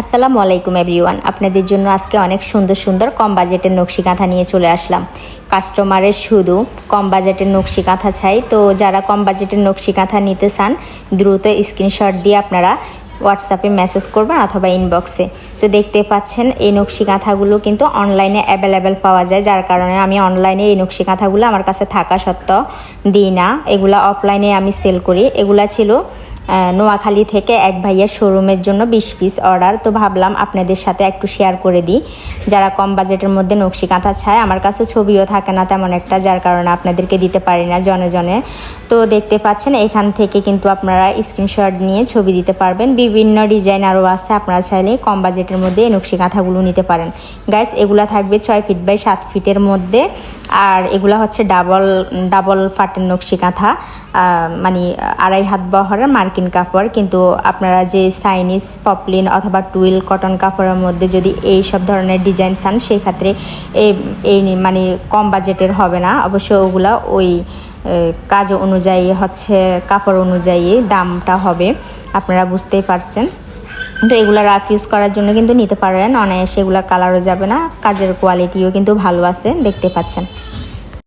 আসসালামু আলাইকুম এভরিওয়ান। আপনাদের জন্য আজকে অনেক সুন্দর সুন্দর কম বাজেটের নকশি কাঁথা নিয়ে চলে আসলাম। কাস্টমারের শুধু কম বাজেটের নকশি কাঁথা চাই। তো যারা কম বাজেটের নকশি কাঁথা নিতে চান, দ্রুত স্ক্রিনশট দিয়ে আপনারা হোয়াটসঅ্যাপে মেসেজ করবেন অথবা ইনবক্সে। তো দেখতে পাচ্ছেন, এই নকশি কাঁথাগুলো কিন্তু অনলাইনে অ্যাভেলেবেল পাওয়া যায়। যার কারণে আমি অনলাইনে এই নকশি কাঁথাগুলো আমার কাছে থাকা সত্ত্বেও দিই না। এগুলা অফলাইনে আমি সেল করি। এগুলা ছিল নোয়াখালী থেকে এক ভাইয়ের শোরুমের জন্য বিশ পিস অর্ডার তো ভাবলাম আপনাদের সাথে একটু শেয়ার করে দিই। যারা কম বাজেটের মধ্যে নকশি কাঁথা চায় আমার কাছে ছবিও থাকে না তেমন একটা, যার কারণে আপনাদেরকে দিতে পারি না জনে জনে। তো দেখতে পাচ্ছেন, এখান থেকে কিন্তু আপনারা স্ক্রিনশট নিয়ে ছবি দিতে পারবেন। বিভিন্ন ডিজাইন আরও আছে, আপনারা চাইলে কম বাজেটের মধ্যে এই নকশি কাঁথাগুলো নিতে পারেন। গাইস এগুলা থাকবে ছয় ফিট বাই সাত ফিটের মধ্যে। আর এগুলা হচ্ছে ডাবল ডাবল ফাটের নকশি কাঁথা। মানে আড়াই হাত বহরের মার্কিন কাপড়, কিন্তু আপনারা যে চাইনিজ পপলিন অথবা টুইল কটন কাপড়ের মধ্যে যদি এই সব ধরনের ডিজাইন চান সেই ক্ষেত্রে এই এই মানে কম বাজেটের হবে না। অবশ্য ওগুলা ওই কাজ অনুযায়ী হচ্ছে, কাপড় অনুযায়ী দামটা হবে। আপনারা বুঝতেই পারছেন। তো এগুলো রাফ ইউজ করার জন্য কিন্তু নিতে পারেন। অনায়াসে এগুলোর কালারও যাবে না। কাজের কোয়ালিটিও কিন্তু ভালো আছে। দেখতে পাচ্ছেন।